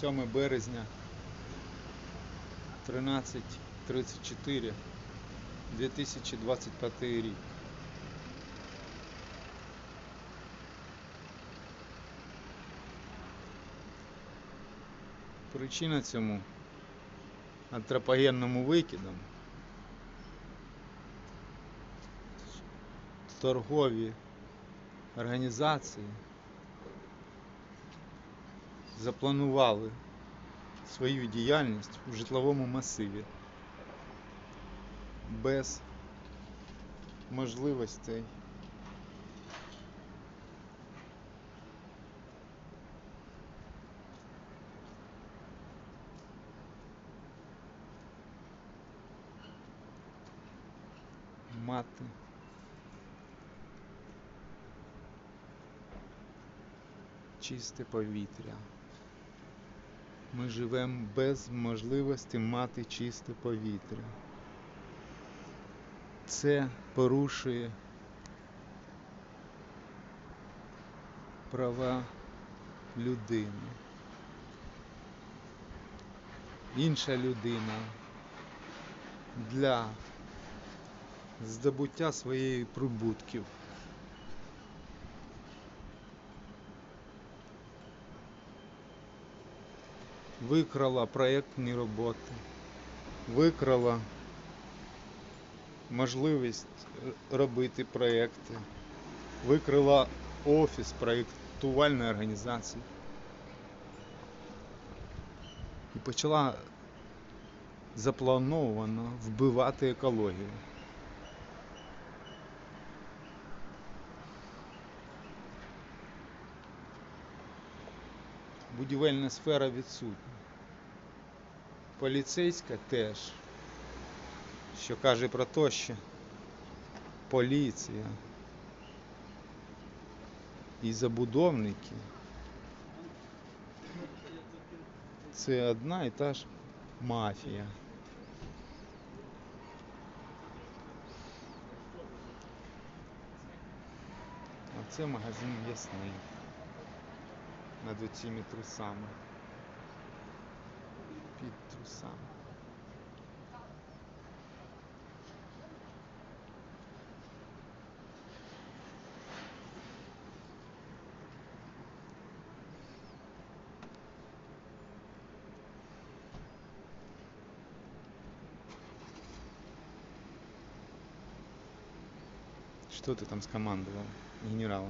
7 березня 13.34 2025 рік. Причина цьому антропогенному викидам торгові організації запланували свою діяльність у житловому масиві без можливостей мати чисте повітря. Ми живемо без можливості мати чисте повітря. Це порушує права людини. Інша людина для здобуття своєї прибутків. Викрала проєктні роботи, викрала можливість е, робити проєкти, викрила офіс проєктувальної організації і почала заплановано вбивати екологію. Будівельна сфера відсутня. Поліцейська теж, що каже про те, що поліція і забудовники це одна і та ж мафія. А це магазин ясний над оціми трусами. петруса что ты там скомандовал генерала?